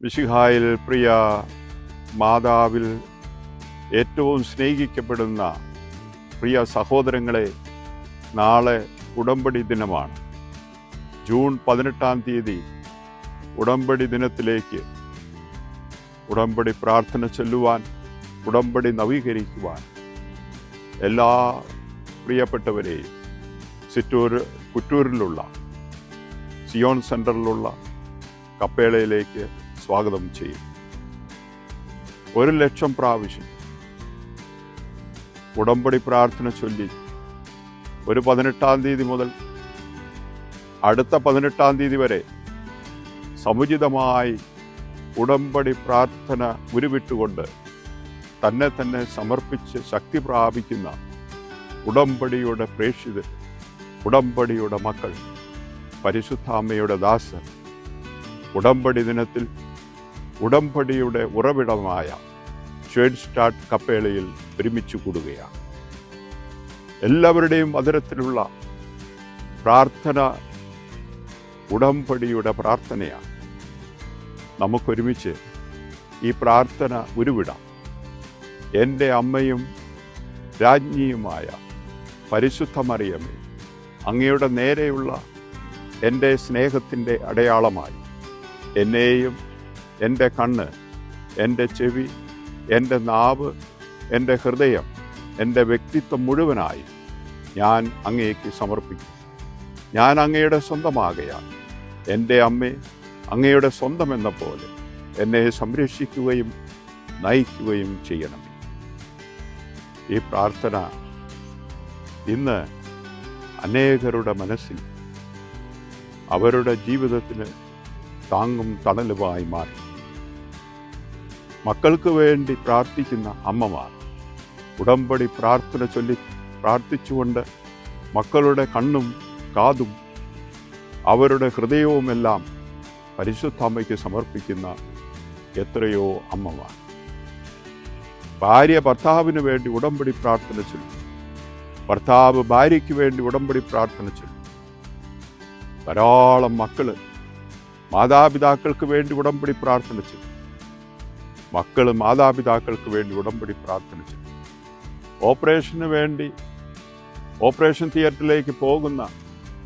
മിശിഹായിൽ പ്രിയ മാതാവിൽ ഏറ്റവും സ്നേഹിക്കപ്പെടുന്ന പ്രിയ സഹോദരങ്ങളെ നാളെ ഉടമ്പടി ദിനമാണ്. ജൂൺ പതിനെട്ടാം തീയതി ഉടമ്പടി ദിനത്തിലേക്ക് ഉടമ്പടി പ്രാർത്ഥന ചൊല്ലുവാൻ ഉടമ്പടി നവീകരിക്കുവാൻ എല്ലാ പ്രിയപ്പെട്ടവരെയും സിറ്റൂർ കുറ്റൂരിലുള്ള സിയോൺ സെന്ററിലുള്ള കപ്പേളയിലേക്ക് സ്വാഗതം ചെയ്യും. ഒരു ലക്ഷം പ്രാവശ്യം ഉടമ്പടി പ്രാർത്ഥന ചൊല്ലി ഒരു പതിനെട്ടാം തീയതി മുതൽ അടുത്ത പതിനെട്ടാം തീയതി വരെ സമുചിതമായി ഉടമ്പടി പ്രാർത്ഥന ഉരുവിട്ടുകൊണ്ട് തന്നെ തന്നെ സമർപ്പിച്ച് ശക്തി പ്രാപിക്കുന്ന ഉടമ്പടിയുടെ പ്രേക്ഷിതർ ഉടമ്പടിയുടെ മക്കൾ പരിശുദ്ധാമ്മയുടെ ദാസൻ. ഉടമ്പടി ദിനത്തിൽ ഉടമ്പടിയുടെ ഉറവിടമായ ഷേഡ്സ്റ്റാർട്ട് കപ്പേളയിൽ ഒരുമിച്ച് കൂടുകയാണ്. എല്ലാവരുടെയും അതിരത്തിലുള്ള പ്രാർത്ഥന ഉടമ്പടിയുടെ പ്രാർത്ഥനയാണ്. നമുക്കൊരുമിച്ച് ഈ പ്രാർത്ഥന ഉരുവിടാം. എന്റെ അമ്മയും രാജ്ഞിയുമായ പരിശുദ്ധമറിയമേ അങ്ങയുടെ നേരെയുള്ള എന്റെ സ്നേഹത്തിന്റെ അടയാളമായി എന്നെയും എന്റെ കണ്ണ് എന്റെ ചെവി എന്റെ നാവ് എന്റെ ഹൃദയം എന്റെ വ്യക്തിത്വം മുഴുവനായി ഞാൻ അങ്ങേക്ക് സമർപ്പിക്കും. ഞാൻ അങ്ങയുടെ സ്വന്തമാകയാൽ എന്റെ അമ്മേ അങ്ങയുടെ സ്വന്തം എന്ന പോലെ എന്നെ സംരക്ഷിക്കുകയും നയിക്കുകയും ചെയ്യണം ഈ പ്രാർത്ഥന ഇന്ന് അനേകരുടെ മനസ്സിൽ അവരുടെ ജീവിതത്തിന് താങ്ങും തണലുമായി മാറി. മക്കൾക്ക് വേണ്ടി പ്രാർത്ഥിക്കുന്ന അമ്മമാർ. ഉടമ്പടി പ്രാർത്ഥന ചൊല്ലി പ്രാർത്ഥിച്ചുകൊണ്ട് മക്കളുടെ കണ്ണും കാതും അവരുടെ ഹൃദയവുമെല്ലാം പരിശുദ്ധ അമ്മയ്ക്ക് സമർപ്പിക്കുന്ന എത്രയോ അമ്മമാർ. ഭാര്യ ഭർത്താവിന് വേണ്ടി ഉടമ്പടി പ്രാർത്ഥന ചൊല്ലി. ഭർത്താവ് ഭാര്യയ്ക്ക് വേണ്ടി ഉടമ്പടി പ്രാർത്ഥന ചൊല്ലി. ധാരാളം മക്കൾ മാതാപിതാക്കൾക്ക് വേണ്ടി ഉടമ്പടി പ്രാർത്ഥന ചെയ്യും മക്കൾ മാതാപിതാക്കൾക്ക് വേണ്ടി ഉടമ്പടി പ്രാർത്ഥന ചെയ്യും ഓപ്പറേഷന് വേണ്ടി ഓപ്പറേഷൻ തിയേറ്ററിലേക്ക് പോകുന്ന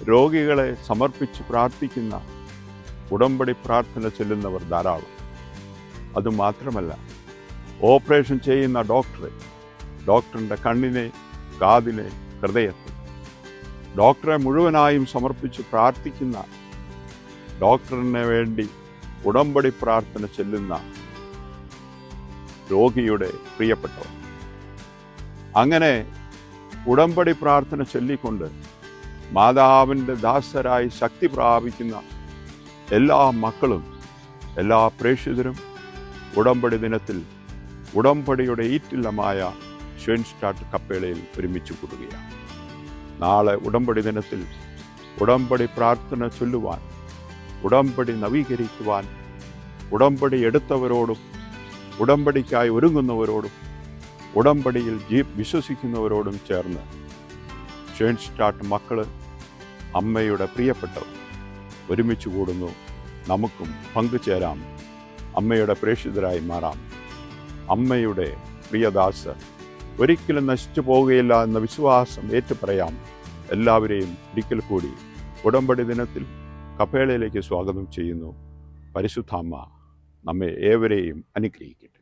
രോഗികളെ സമർപ്പിച്ച് പ്രാർത്ഥിക്കുന്ന ഉടമ്പടി പ്രാർത്ഥന ചെല്ലുന്നവർ ധാരാളം. അതുമാത്രമല്ല ഓപ്പറേഷൻ ചെയ്യുന്ന ഡോക്ടറെ ഡോക്ടറിന്റെ കണ്ണിനെ കാതിനെ ഹൃദയത്തെ ഡോക്ടറെ മുഴുവനായും സമർപ്പിച്ച് പ്രാർത്ഥിക്കുന്ന ഡോക്ടറിന് വേണ്ടി ഉടമ്പടി പ്രാർത്ഥന ചെല്ലുന്ന രോഗിയുടെ പ്രിയപ്പെട്ടവർ. അങ്ങനെ ഉടമ്പടി പ്രാർത്ഥന ചൊല്ലിക്കൊണ്ട് മാതാവിന്റെ ദാസരായി ശക്തി പ്രാപിക്കുന്ന എല്ലാ മക്കളും എല്ലാ പ്രേക്ഷിതരും ഉടമ്പടി ദിനത്തിൽ ഉടമ്പടിയുടെ ഈറ്റില്ലമായ ഷെൻസ്റ്റാർട്ട് കപ്പേളയിൽ ഒരുമിച്ച് കൂടുകയാണ്. നാളെ ഉടമ്പടി ദിനത്തിൽ ഉടമ്പടി പ്രാർത്ഥന ചൊല്ലുവാൻ ഉടമ്പടി നവീകരിക്കുവാൻ ഉടമ്പടി എടുത്തവരോടും ഉടമ്പടിക്കായി ഒരുങ്ങുന്നവരോടും ഉടമ്പടിയിൽ ജീ വിശ്വസിക്കുന്നവരോടും ചേർന്ന് ഷേൺ സ്റ്റാർട്ട് മക്കൾ അമ്മയുടെ പ്രിയപ്പെട്ടവർ ഒരുമിച്ച് കൂടുന്നു. നമുക്കും പങ്കുചേരാം. അമ്മയുടെ പ്രേക്ഷിതരായി മാറാം. അമ്മയുടെ പ്രിയദാസ് ഒരിക്കലും നശിച്ചു പോവുകയില്ല എന്ന വിശ്വാസം ഏറ്റുപറയാം. എല്ലാവരെയും ഒരിക്കൽ കൂടി ഉടമ്പടി ദിനത്തിൽ കപ്പേളയിലേക്ക് സ്വാഗതം ചെയ്യുന്നു. പരിശുദ്ധാമ്മ നമ്മെ ഏവരെയും അനുഗ്രഹിക്കട്ടെ.